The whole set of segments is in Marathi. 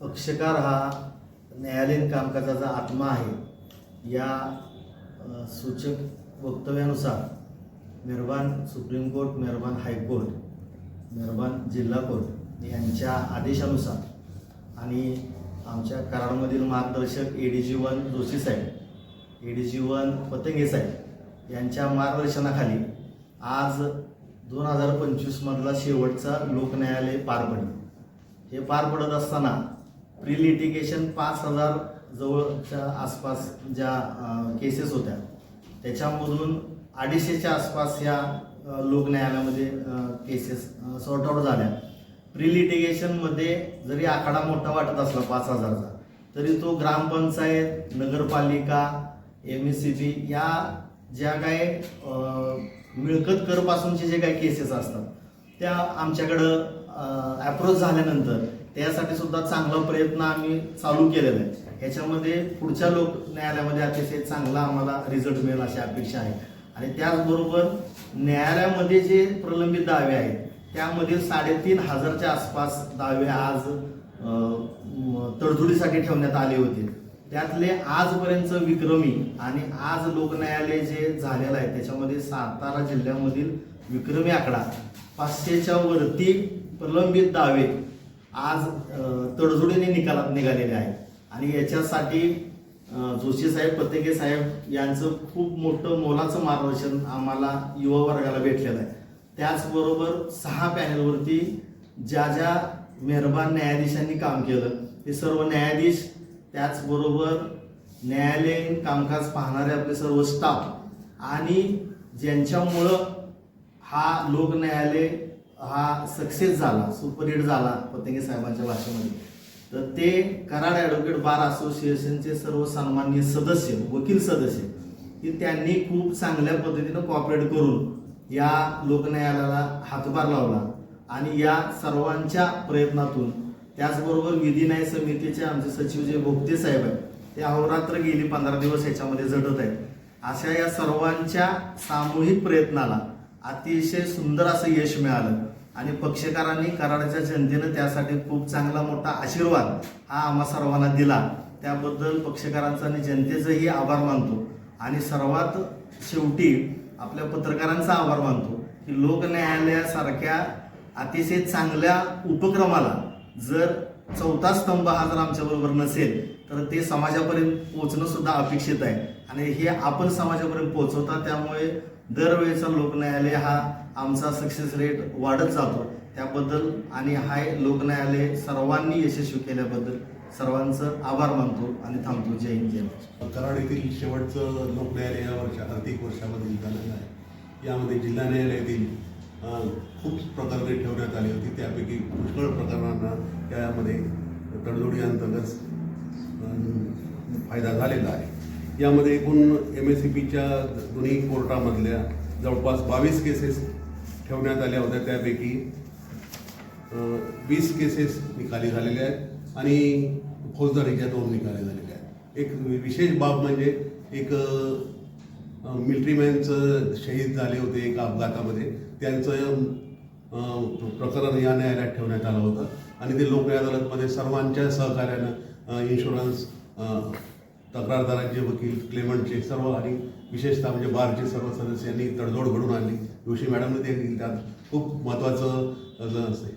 पक्षकार हा न्यायालयीन कामकाजाचा आत्मा आहे या सूचक वक्तव्यानुसार मेहरबान सुप्रीम कोर्ट मेहरबान हायकोर्ट मेहरबान जिल्हा कोर्ट यांच्या आदेशानुसार आणि आमच्या कराडमधील मार्गदर्शक A D G one Joshi Saheb A D G one Patange साहेब यांच्या मार्गदर्शनाखाली आज दोन हजार पंचवीसमधला शेवटचा लोकन्यायालय पार पडले. हे पार पडत असताना प्री लिटिगेशन पाच हजार जवळच्या आसपास ज्या केसेस होत्या त्याच्यामधून अडीचशेच्या आसपास या लोक न्यायालयामध्ये केसेस सॉर्ट आउट झाल्या. प्री लिटिगेशनमध्ये जरी आकडा मोठा वाटत असला पाच हजारचा तरी तो ग्रामपंचायत नगरपालिका एम एस सी बी या ज्या काय मिळकत करपासूनचे जे काही केसेस असतात त्या आमच्याकडं अप्रोच झाल्यानंतर त्यासाठी सुद्धा चांगला प्रयत्न आम्ही चालू केलेला आहे. ह्याच्यामध्ये पुढच्या लोक न्यायालयामध्ये अतिशय चांगला आम्हाला रिझल्ट मिळेल अशी अपेक्षा आहे. आणि त्याचबरोबर न्यायालयामध्ये जे प्रलंबित दावे आहेत त्यामध्ये साडेतीन हजारच्या आसपास दावे आज तडजोडीसाठी ठेवण्यात आले होते. त्यातले आजपर्यंत विक्रमी आणि आज लोकन्यायालय जे झालेलं आहे त्याच्यामध्ये सातारा जिल्ह्यामधील विक्रमी आकडा पाचशेच्या वरती प्रलंबित दावे आज तडजोडीने निकालात निघालेले आहेत. आणि याच्यासाठी जोशी साहेब पतेके साहेब यांचं खूप मोठं मोलाचं मार्गदर्शन आम्हाला युवा वर्गाला भेटलेलं आहे. त्याचबरोबर सहा पॅनलवरती ज्या ज्या मेहरबान न्यायाधीशांनी काम केलं ते सर्व न्यायाधीश त्याचबरोबर न्यायालयीन कामकाज पाहणारे आपले सर्व स्टाफ आणि ज्यांच्यामुळं हा लोक न्यायालय हा सक्सेस झाला सुपरहिट झाला पतंगे साहेबांच्या भाषेमध्ये. तर ते कराड ॲडव्होकेट बार असोसिएशनचे सर्व सन्माननीय सदस्य वकील सदस्य की त्यांनी खूप चांगल्या पद्धतीनं कॉपरेट करून या लोकन्यायालयाला हातभार लावला आणि या सर्वांच्या प्रयत्नातून त्याचबरोबर विधिन्याय समितीचे आमचे सचिव जे भोगते साहेब आहेत ते अहोरात्र गेली पंधरा दिवस याच्यामध्ये झटत आहेत. अशा या सर्वांच्या सामूहिक प्रयत्नाला अतिशय सुंदर असं यश मिळालं. आणि पक्षकारांनी कराडच्या जनतेनं त्यासाठी खूप चांगला मोठा आशीर्वाद हा आम्हा सर्वांना दिला. त्याबद्दल पक्षकारांचा आणि जनतेचंही आभार मानतो. आणि सर्वात शेवटी आपल्या पत्रकारांचा आभार मानतो की लोकन्यायालयासारख्या अतिशय चांगल्या उपक्रमाला जर चौथा स्तंभ हा जर आमच्याबरोबर नसेल तर ते समाजापर्यंत पोहोचणं सुद्धा अपेक्षित आहे. आणि हे आपण समाजापर्यंत पोहोचवता त्यामुळे दरवेळेचा लोकन्यायालय हा आमचा सक्सेस रेट वाढत जातो. त्याबद्दल आणि हा लोकन्यायालय सर्वांनी यशस्वी केल्याबद्दल सर्वांचं आभार मानतो आणि थांबतो. जय हिंद जय कराड येथील शेवटचं लोक न्यायालय या वर्षा आर्थिक वर्षामधील झालेलं आहे यामध्ये जिल्हा न्यायालयातील खूप प्रकरणे ठेवण्यात आली होती. त्यापैकी पुष्कळ प्रकरणांना यामध्ये तडजोडी अंतर्गत फायदा झालेला आहे. यामध्ये एकूण एम एस सी पीच्या दोन्ही कोर्टामधल्या जवळपास बावीस केसेस ठेवण्यात आल्या होत्या त्यापैकी. वीस केसेस निकाली झालेल्या आहेत आणि फौजदारीच्या दोन निकाली झालेल्या आहेत. एक विशेष बाब म्हणजे एक मिलिटरीमॅनचं शहीद झाले होते एका अपघातामध्ये. त्यांचं प्रकरण या न्यायालयात ठेवण्यात आलं होतं. आणि ते लोक अदालतमध्ये सर्वांच्या सहकार्यानं इन्शुरन्स तक्रारदारांचे वकील क्लेमंटचे सर्व आणि विशेषतः म्हणजे बारचे सर्व सदस्यांनी तडजोड घडून आणली. जोशी मॅडमने ते त्यात खूप महत्त्वाचं असते.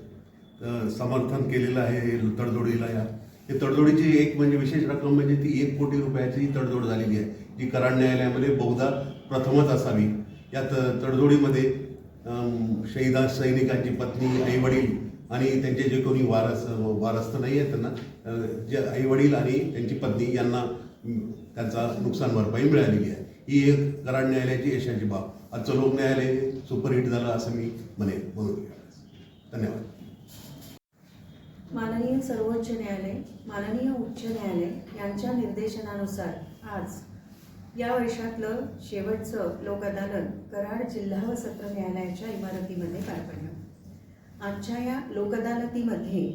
समर्थन केलेलं आहे हे तडजोडीला या. हे तडजोडीची एक म्हणजे विशेष रक्कम म्हणजे ती एक कोटी रुपयाची तडजोड झालेली आहे. जी कराड न्यायालयामध्ये बहुधा प्रथमच असावी. या त तडजोडीमध्ये शहीदा सैनिकांची पत्नी आईवडील आणि त्यांचे जे कोणी वारस वारस्त नाही आहेत त्यांना जे आईवडील आणि त्यांची पत्नी यांना त्यांचा नुकसान भरपाई मिळालेली आहे. ही एक कराड न्यायालयाची यशाची बाब. आजचं लोक न्यायालय सुपरहिट झालं असं मी म्हणेन. म्हणून धन्यवाद. माननीय सर्वोच्च न्यायालय माननीय उच्च न्यायालय यांच्या निर्देशनानुसार आज या वर्षातलं शेवटचं लोक अदालत कराड जिल्हा व सत्र न्यायालयाच्या इमारतीमध्ये पार पडलं. आजच्या या लोक अदालतीमध्ये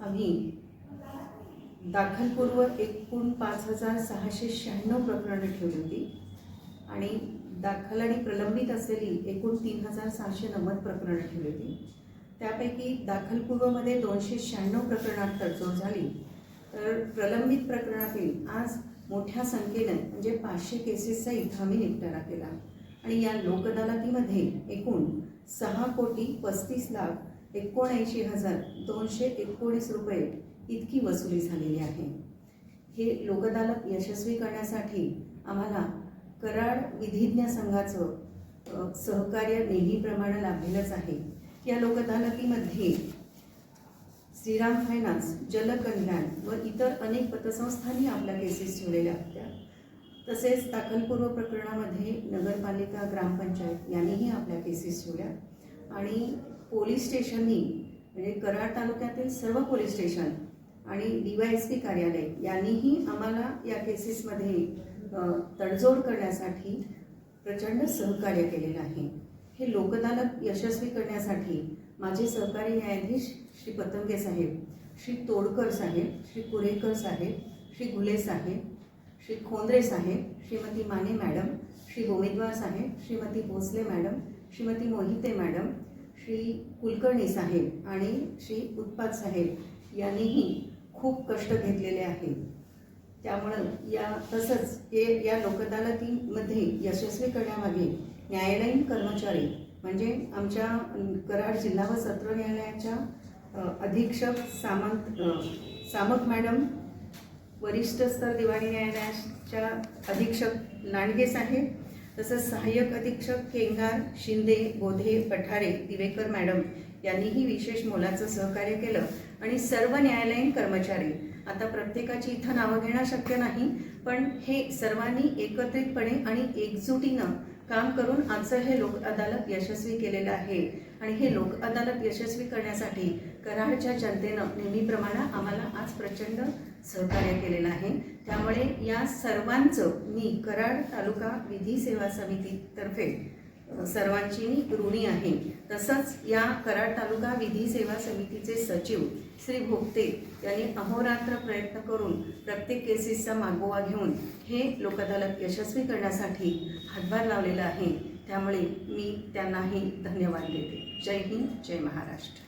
आम्ही दाखलपूर्व एकूण पाच हजार सहाशे शहाण्णव प्रकरणं ठेवली होती. आणि दाखल आणि प्रलंबित असलेली एकूण तीन हजार सहाशे नव्वद प्रकरणं ठेवली त्यापैकी दाखलपूर्वमध्ये दोनशे शहाण्णव प्रकरणात तडजोड झाली. तर प्रलंबित प्रकरणातील आज मोठ्या संख्येने म्हणजे पाचशे केसेसचा इथं आम्ही निपटारा केला. आणि या लोकअदालतीमध्ये एकूण सहा कोटी पस्तीस लाख एकोणऐंशी हजार दोनशे एकोणीस रुपये इतकी वसुली झालेली आहे. हे लोकअदालत यशस्वी करण्यासाठी आम्हाला कराड विधिज्ञ संघाचं सहकार्य नेहमीप्रमाणे लाभलेलंच आहे. या लोकअदालतीमध्ये श्रीराम फायनान्स जलकल्याण व इतर अनेक पतसंस्थांनी आपल्या केसेस ठेवलेल्या होत्या. तसेच दाखलपूर्व प्रकरणामध्ये नगरपालिका ग्रामपंचायत यांनीही आपल्या केसेस ठेवल्या. आणि पोलीस स्टेशननी म्हणजे कराड तालुक्यातील सर्व पोलीस स्टेशन आणि डी वाय एस पी कार्यालय यांनीही आम्हाला या केसेसमध्ये तडजोड करण्यासाठी प्रचंड सहकार्य केलेलं आहे. हे लोकदालन यशस्वी करण्यासाठी माझे सहकारी न्यायाधीश श्री पतंगे साहेब श्री तोडकर साहेब Shri Kurekar saheb Shri Gule saheb Shri Khondre saheb Shrimati Mane madam Shri Govindwar saheb Shrimati Bhosale madam Shrimati Mohite madam Shri Kulkarni saheb आणि श्री उत्पाद साहेब यांनीही खूप कष्ट घेतलेले आहेत. त्यामुळं या तसंच हे या लोकअदालतीमध्ये यशस्वी करण्यामागे न्यायालयीन कर्मचारी म्हणजे आमच्या कराड जिल्हा व सत्र न्यायालयाच्या अधीक्षक सामंत सामक मॅडम वरिष्ठ स्तर दिवाणी न्यायालयाच्या अधीक्षक लांडगे साहेब तसंच सहाय्यक अधीक्षक केंगार शिंदे बोधे पठारे दिवेकर मॅडम यांनीही विशेष मोलाचं सहकार्य केलं. आणि सर्व न्यायालयीन कर्मचारी आता प्रत्येकाची इथं नावं घेणं शक्य नाही पण हे सर्वांनी एकत्रितपणे आणि एकजुटीनं काम करून आजचं हे लोक अदालत यशस्वी केलेलं आहे. आणि हे लोक अदालत यशस्वी करण्यासाठी कराडच्या जनतेनं नेहमीप्रमाणे आम्हाला आज प्रचंड सहकार्य केलेलं आहे. त्यामुळे या सर्वांचं मी कराड तालुका विधी सेवा समितीतर्फे सर्वांची मी ऋणी आहे. तसंच या कराड तालुका विधी सेवा समितीचे सचिव श्री भोगते यांनी अहोरात्र प्रयत्न करून प्रत्येक केसेसचा मागोवा घेऊन हे लोकअदालत यशस्वी करण्यासाठी हातभार लावलेला आहे. त्यामुळे मी त्यांनाही धन्यवाद देते. जय हिंद जय महाराष्ट्र.